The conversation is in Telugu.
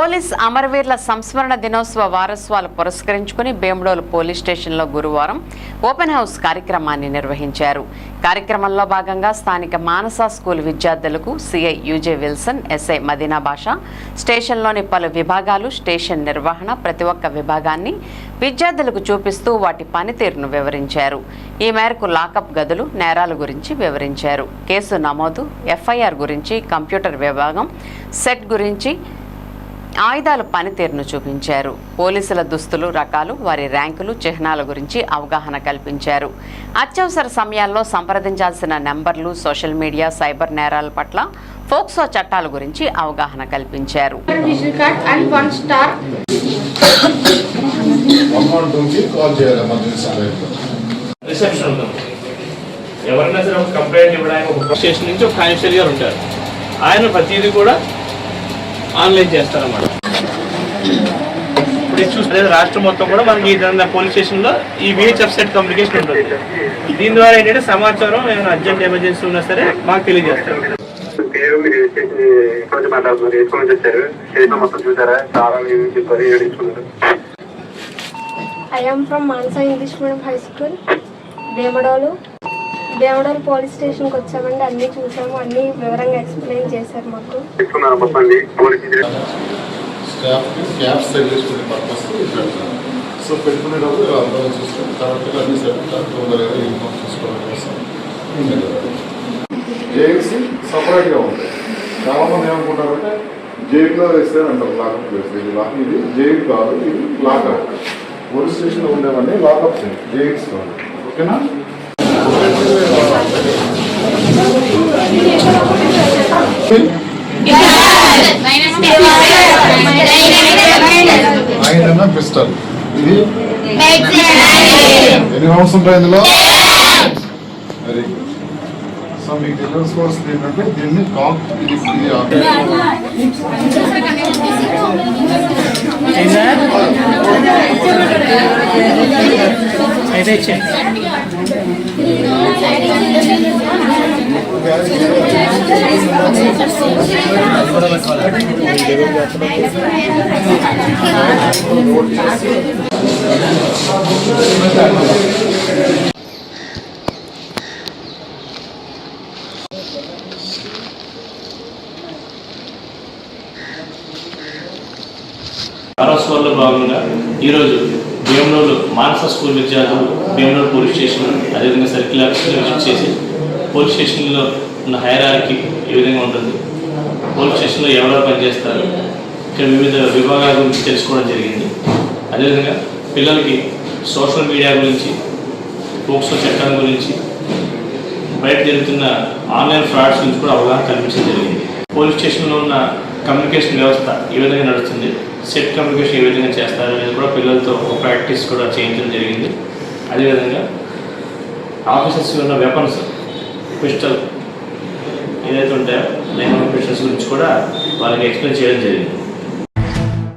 పోలీస్ అమరవీరుల సంస్మరణ దినోత్సవ వారస్వాలు పురస్కరించుకుని బేమ్డోలు పోలీస్ స్టేషన్లో గురువారం ఓపెన్ హౌస్ కార్యక్రమాన్ని నిర్వహించారు. కార్యక్రమంలో భాగంగా స్థానిక మానస స్కూల్ విద్యార్థులకు CI UJ Wilson SI Madina Basha స్టేషన్లోని పలు విభాగాలు స్టేషన్ నిర్వహణ ప్రతి ఒక్క విభాగాన్ని విద్యార్థులకు చూపిస్తూ వాటి పనితీరును వివరించారు. ఈ మేరకు లాకప్ గదులు నేరాల గురించి వివరించారు. కేసు నమోదు ఎఫ్ఐఆర్ గురించి కంప్యూటర్ విభాగం సెట్ గురించి ఆయుధాల పనితీరును చూపించారు. పోలీసుల దుస్తులు రకాలు వారి ర్యాంకులు చిహ్నాల గురించి అవగాహన కల్పించారు. అత్యవసర సమయాల్లో సంప్రదించాల్సిన నెంబర్లు సోషల్ మీడియా సైబర్ నేరాల పట్ల ఫోక్సో చట్టాల గురించి అవగాహన కల్పించారు. ఎవరైనా సరే ఒక కంప్లైంట్ ఇవ్వడానికి ఒక స్టేషన్ నుంచి ఒక గారు ఉంటారు. ఆయన ప్రతిదీ కూడా ఆన్లైన్ చేస్తారన్నమాట. ఇప్పుడు చూస్తే రాష్ట్రం మొత్తం కూడా మనకి పోలీస్ స్టేషన్లో ఈ విహెచ్ఎఫ్ సెట్ కమ్యూనికేషన్ ఉంటుంది. దీని ద్వారా ఏంటంటే సమాచారం ఏమైనా అర్జెంట్ ఎమర్జెన్సీ ఉన్నా సరే మాకు తెలియజేస్తారు. పేరు మీరు చేసి కొంచెం మాట్లాడుతున్నారు. వేసుకొని నుంచి వచ్చారు. స్టేషన్ మొత్తం చూసారా? చాలా మీరు చెప్పారు? ఏడించుకున్నారు? I am from Manasa English medium high school Bheemadolu Bheemadolu police స్టేషన్కి వచ్చామండి. అన్నీ చూసాము. అన్నీ వివరంగా ఎక్స్ప్లెయిన్ చేశారు మాకు. చేసుకునే పర్పస్ సో పెట్టుకునేటప్పుడు ఇలా అందరం చూసుకొని కరెక్ట్గా అన్ని సెట్ తొందరగా ఇన్ఫార్మ్ చూసుకోవడం కోసం జైల్స్ సపరేట్గా ఉంటాయి. ఏమనుకుంటారంటే జైల్లో వేస్తే అంటారు లాకప్ ప్లేస్ ఇది లాక్ ఇది జైలు కాదు ఇది లాకప్ పోలీస్ స్టేషన్లో ఉండేవన్నీ లాకప్ జైల్స్ కాదు. ఓకేనా? ఆయన పిస్టల్ ఇది ఎన్ని రౌండ్స్ ఉంటాయి ఇందులో వెరీ గుడ్ సో మీకు తెలుసుకోవాల్సింది ఏంటంటే దీన్ని కాక్ ఇది ఇది అయితే ఇచ్చేయండి వారోత్సవాల్లో భాగంగా ఈరోజు భీమనూరు మానస స్కూల్ విద్యార్థులు భీమనూరు పోలీస్ స్టేషన్ అదేవిధంగా సర్కిల్ ఆఫీస్లో విజిట్ చేసి పోలీస్ స్టేషన్లో ఉన్న హైరార్కి ఏ విధంగా ఉంటుంది. పోలీస్ స్టేషన్లో ఎవరెవరు పనిచేస్తారు? ఇక్కడ వివిధ విభాగాల గురించి తెలుసుకోవడం జరిగింది. అదేవిధంగా పిల్లలకి సోషల్ మీడియా గురించి పోక్సో చట్టం గురించి బయట జరుగుతున్న ఆన్లైన్ ఫ్రాడ్స్ గురించి కూడా అవగాహన కల్పించడం జరిగింది. పోలీస్ స్టేషన్లో ఉన్న కమ్యూనికేషన్ వ్యవస్థ ఏ విధంగా నడుస్తుంది. సెట్ కమ్యూనికేషన్ ఏ విధంగా చేస్తారు అనేది కూడా పిల్లలతో ఒక ప్రాక్టీస్ కూడా చేయించడం జరిగింది. అదేవిధంగా ఆఫీసర్స్ ఉన్న వెపన్స్ పిస్టల్ ఏదైతే ఉంటాయో నైన్ పిస్టల్స్ గురించి కూడా వాళ్ళకి ఎక్స్ప్లెయిన్ చేయడం జరిగింది.